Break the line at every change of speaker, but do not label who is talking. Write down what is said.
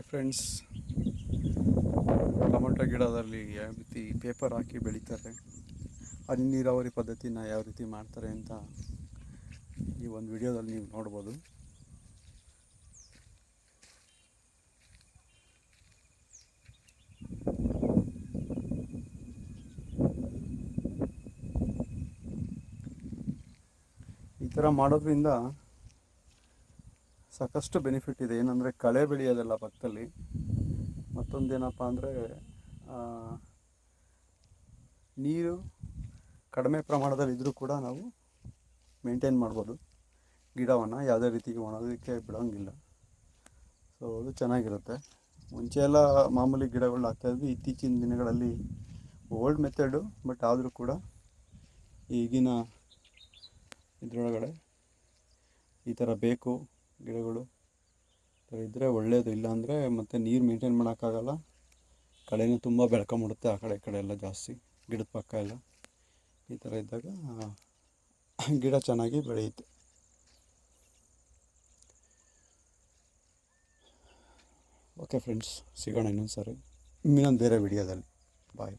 Hi friends tomato ಗಿಡದಲ್ಲಿ ಯಾವ ರೀತಿ ಪೇಪರ್ ಹಾಕಿ ಬೆಳೀತಾರೆ, ಹನಿ ನೀರಾವರಿ ಪದ್ಧತಿನ ಯಾವ ರೀತಿ ಮಾಡ್ತಾರೆ ಅಂತ ಈ ಒಂದು ವಿಡಿಯೋದಲ್ಲಿ ನೀವು ನೋಡ್ಬೋದು. ಈ ಥರ ಮಾಡೋದ್ರಿಂದ ಸಾಕಷ್ಟು ಬೆನಿಫಿಟ್ ಇದೆ. ಏನಂದರೆ ಕಳೆ ಬೆಳೆಯೋದೆಲ್ಲ ಪಕ್ಕದಲ್ಲಿ. ಮತ್ತೊಂದೇನಪ್ಪ ಅಂದರೆ ನೀರು ಕಡಿಮೆ ಪ್ರಮಾಣದಲ್ಲಿ ಇದ್ದರೂ ಕೂಡ ನಾವು ಮೇಂಟೈನ್ ಮಾಡ್ಬೋದು. ಗಿಡವನ್ನು ಯಾವುದೇ ರೀತಿ ಒಣಗೋದಕ್ಕೆ ಬಿಡೋಂಗಿಲ್ಲ. ಸೊ ಅದು ಚೆನ್ನಾಗಿರುತ್ತೆ. ಮುಂಚೆ ಎಲ್ಲ ಮಾಮೂಲಿ ಗಿಡಗಳು ಹಾಕ್ತಾಯಿದ್ವಿ ಇತ್ತೀಚಿನ ದಿನಗಳಲ್ಲಿ ಓಲ್ಡ್ ಮೆಥಡು ಬಟ್ ಆದರೂ ಕೂಡ ಈಗಿನ ಇದರೊಳಗಡೆ ಈ ಥರ ಬೇಕು. ಗಿಡಗಳು. ಇದ್ದರೆ ಒಳ್ಳೆಯದು ಇಲ್ಲಾಂದರೆ ಮತ್ತು ನೀರು ಮೇಂಟೈನ್ ಮಾಡೋಕ್ಕಾಗಲ್ಲ. ಕಳೆನೂ ತುಂಬ ಬೆಳ್ಕೊಂಬಿಡುತ್ತೆ ಆ ಕಡೆ ಈ ಕಡೆ ಎಲ್ಲ ಜಾಸ್ತಿ. ಗಿಡದ ಪಕ್ಕ ಎಲ್ಲ. ಈ ಥರ ಇದ್ದಾಗ ಗಿಡ ಚೆನ್ನಾಗಿ ಬೆಳೆಯುತ್ತೆ. ಓಕೆ ಫ್ರೆಂಡ್ಸ್ ಸಿಗೋಣ ಇನ್ನೊಂದು ಸಾರಿ ಇನ್ನೊಂದು ಬೇರೆ ವಿಡಿಯೋದಲ್ಲಿ ಬಾಯ್